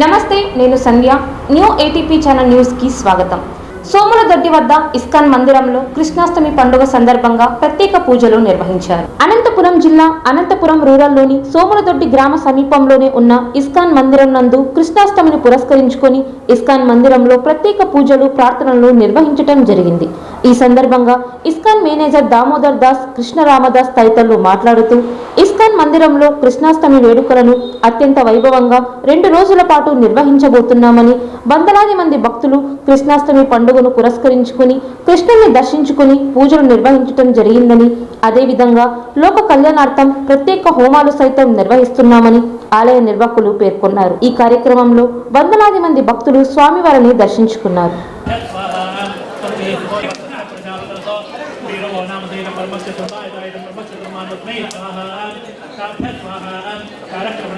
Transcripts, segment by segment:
నమస్తే నేను సంధ్య. New ATP channel న్యూస్కి స్వాగతం. సోములదొడ్డి వద్ద ఇస్కాన్ మందిరంలో కృష్ణాష్టమి పండుగ సందర్భంగా ప్రత్యేక పూజలు నిర్వహించారు. అనంతపురం జిల్లా అనంతపురం రూరల్లోని సోములదొడ్డి గ్రామ సమీపంలోనే ఉన్న ఇస్కాన్ మందిరం నందు కృష్ణాష్టమిని పురస్కరించుకొని ఇస్కాన్ మందిరంలో ప్రత్యేక పూజలు ప్రార్థనలు నిర్వహించడం జరిగింది. ఈ సందర్భంగా ఇస్కాన్ మేనేజర్ దామోదర్ దాస్ కృష్ణరామదాస్ తదితరులు మాట్లాడుతూ ఇస్కాన్ మందిరంలో కృష్ణాష్టమి వేడుకలను అత్యంత వైభవంగా రెండు రోజుల పాటు నిర్వహించబోతున్నామని వందలాది మంది భక్తులు కృష్ణాష్టమి పండుగ పండుగను పురస్కరించుకుని కృష్ణుని దర్శించుకుని పూజలు నిర్వహించడం జరిగిందని అదేవిధంగా లోక కళ్యాణార్థం ప్రత్యేక హోమాలు సైతం నిర్వహిస్తున్నామని ఆలయ నిర్వాహకులు పేర్కొన్నారు. ఈ కార్యక్రమంలో వందలాది మంది భక్తులు స్వామివారిని దర్శించుకున్నారు.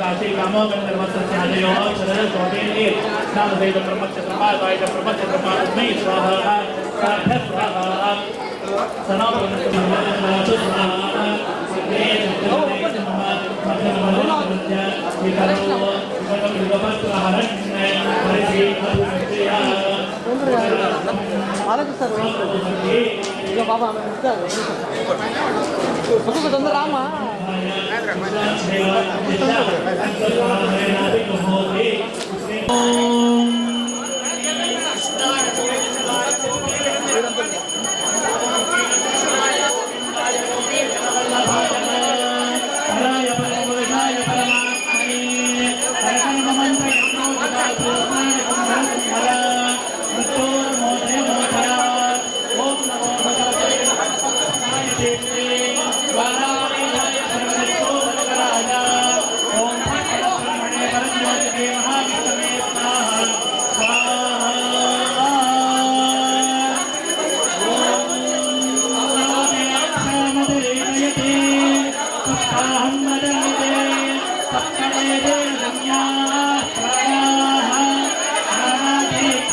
कामो गन्धर्वस्याजयोक्षरस्वदेने नामदेव ब्रह्मक्षत्रपादाय ब्रह्मक्षत्रपादमै स्वाहा सार्थ स्वाहा सनातनस्तु स्वाहा सिद्धे सिद्धे नमः मध्यमनोरञ्जन विकरो विकरो विकरो हरण्य परिसीमतु ಅದಕ್ಕೆ ಸರ್ ಈಗ ಬಾಬಾ ಪುಸ್ತಕ ತಂದ್ರೆ ರಾಮ जोवाज्यं ते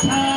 जोवसोद्धारा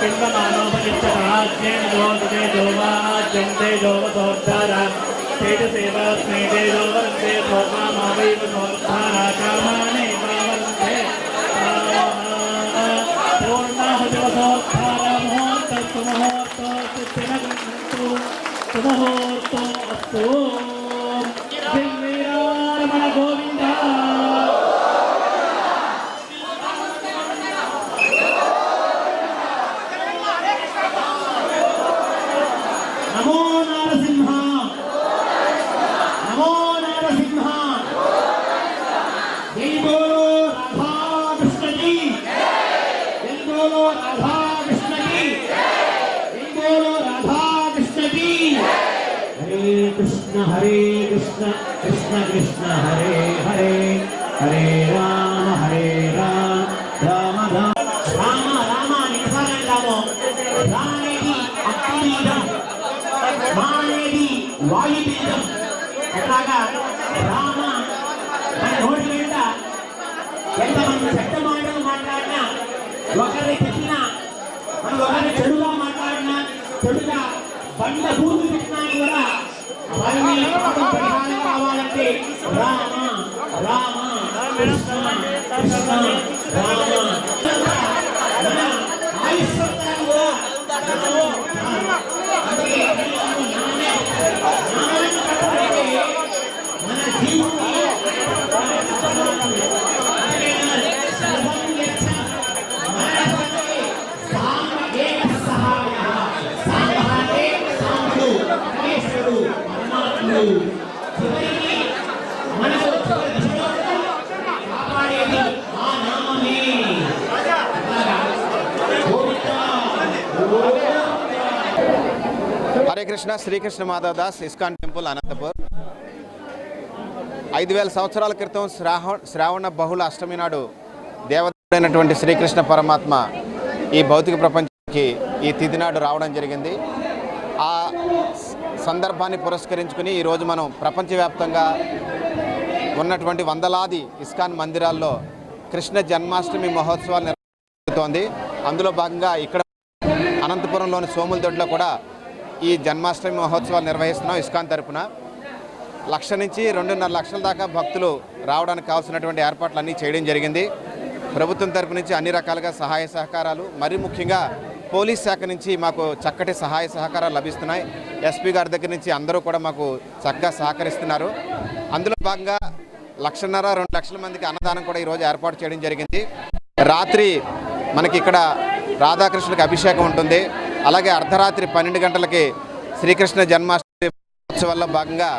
पिण्डमानोपनिष्ठमहाद्येन्दोदोवाद्यन्तेजोवसोद्धारा तेजसेवास्मेतेजोवन्दे भोगामावैव सोद्धारा कामाने నమో నారసింహ. నమో నారసింహ. జై బోలో రాధాకృష్ణ జీ జై బోలో రాధాకృష్ణ జై బోలో రాధాకృష్ణ హరే కృష్ణ హరే కృష్ణ కృష్ణ కృష్ణ హరే హరే. హరే రామ హరే రామ రామ రామ. రామ రామ నిసారం మానేది వాయుబీజం ఎట్లాగా రామ మన నోటి వెంట ఎంతమంది చెడ్డ మాటలు మాట్లాడినా ఒకరిని తిట్టినా మనం ఒకరిని చెడుగా మాట్లాడినా చెడుగా బండ బూతులు పెట్టినా కూడా అవన్నీ పాపం పరిహారం కావాలంటే రామ రామ కృష్ణ కృష్ణ రామ హరే కృష్ణ శ్రీకృష్ణ మాధవ దాస్ ఇస్కాన్ టెంపుల్ అనంతపూర్. ఐదు వేల సంవత్సరాల క్రితం శ్రావణ శ్రావణ బహుళ అష్టమి నాడు దేవతైనటువంటి శ్రీకృష్ణ పరమాత్మ ఈ భౌతిక ప్రపంచానికి ఈ తిథి రావడం జరిగింది. ఆ సందర్భాన్ని పురస్కరించుకుని ఈరోజు మనం ప్రపంచవ్యాప్తంగా ఉన్నటువంటి వందలాది ఇస్కాన్ మందిరాల్లో కృష్ణ జన్మాష్టమి మహోత్సవాలు నిర్వహిస్తోంది. అందులో భాగంగా ఇక్కడ అనంతపురంలోని సోములదొడ్లో కూడా ఈ జన్మాష్టమి మహోత్సవాలు నిర్వహిస్తున్నాం ఇస్కాన్ తరపున. లక్ష నుంచి రెండున్నర లక్షల దాకా భక్తులు రావడానికి కావాల్సినటువంటి ఏర్పాట్లన్నీ చేయడం జరిగింది. ప్రభుత్వం తరపు నుంచి అన్ని రకాలుగా సహాయ సహకారాలు మరి ముఖ్యంగా పోలీస్ శాఖ నుంచి మాకు చక్కటి సహాయ సహకారాలు లభిస్తున్నాయి. ఎస్పీ గారి దగ్గర నుంచి అందరూ కూడా మాకు చక్కగా సహకరిస్తున్నారు. అందులో భాగంగా లక్షన్నర రెండు లక్షల మందికి అన్నదానం కూడా ఈరోజు ఏర్పాటు చేయడం జరిగింది. రాత్రి మనకి ఇక్కడ రాధాకృష్ణుడికి అభిషేకం ఉంటుంది. అలాగే అర్ధరాత్రి పన్నెండు గంటలకి శ్రీకృష్ణ జన్మాష్టమి ఉత్సవాల్లో భాగంగా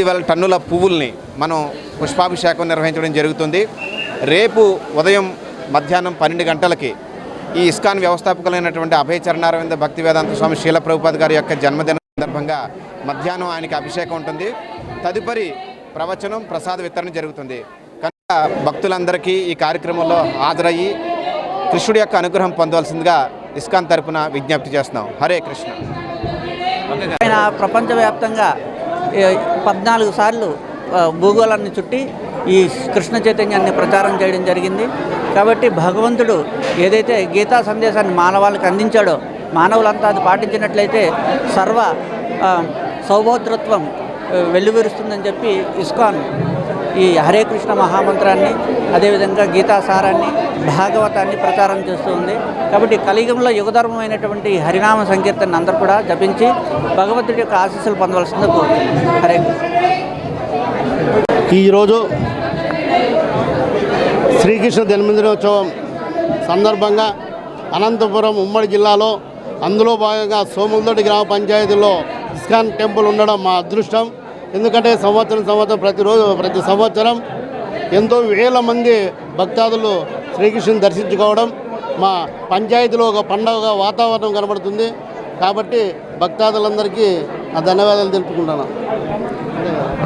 ఐదు వేల టన్నుల పువ్వుల్ని మనం పుష్పాభిషేకం నిర్వహించడం జరుగుతుంది. రేపు ఉదయం మధ్యాహ్నం పన్నెండు గంటలకి ఈ ఇస్కాన్ వ్యవస్థాపకులైనటువంటి అభయ చరణారవింద భక్తి వేదాంత స్వామి శీల ప్రభుపాద్ గారి యొక్క జన్మదిన సందర్భంగా మధ్యాహ్నం ఆయనకి అభిషేకం ఉంటుంది. తదుపరి ప్రవచనం ప్రసాద వితరణ జరుగుతుంది. కనుక భక్తులందరికీ ఈ కార్యక్రమంలో హాజరయ్యి కృష్ణుడి యొక్క అనుగ్రహం పొందవలసిందిగా ఇస్కాన్ తరపున విజ్ఞప్తి చేస్తున్నాం. హరే కృష్ణ. ఆయన ప్రపంచవ్యాప్తంగా పద్నాలుగు సార్లు భూగోళాన్ని చుట్టి ఈ కృష్ణ చైతన్యాన్ని ప్రచారం చేయడం జరిగింది. కాబట్టి భగవంతుడు ఏదైతే గీతా సందేశాన్ని మానవాళికి అందించాడో మానవులంతా అది పాటించినట్లయితే సర్వ సౌభోద్రత్వం సౌభద్రత్వం వెల్లువిరుస్తుందని చెప్పి ఇస్కాన్ ఈ హరే కృష్ణ మహామంత్రాన్ని అదేవిధంగా గీతాసారాన్ని భాగవతాన్ని ప్రచారం చేస్తూ ఉంది. కాబట్టి కలియుగంలో యుగధర్మమైనటువంటి హరినామ సంకీర్తన అందరూ కూడా జపించి భగవంతుడి యొక్క ఆశీస్సులు పొందవలసింది కోరుతున్నాను హరే కృష్ణ. ఈరోజు శ్రీకృష్ణ జన్మదినోత్సవం సందర్భంగా అనంతపురం ఉమ్మడి జిల్లాలో అందులో భాగంగా సోములతోటి గ్రామ పంచాయతీలో ఇస్కాన్ టెంపుల్ ఉండడం మా అదృష్టం. ఎందుకంటే సంవత్సరం సంవత్సరం ప్రతిరోజు ప్రతి సంవత్సరం ఎంతో వేల మంది భక్తాదులు శ్రీకృష్ణుని దర్శించుకోవడం మా పంచాయతీలో ఒక పండగ వాతావరణం కనబడుతుంది. కాబట్టి భక్తాదులందరికీ ఆ ధన్యవాదాలు తెలుపుకుంటున్నాను.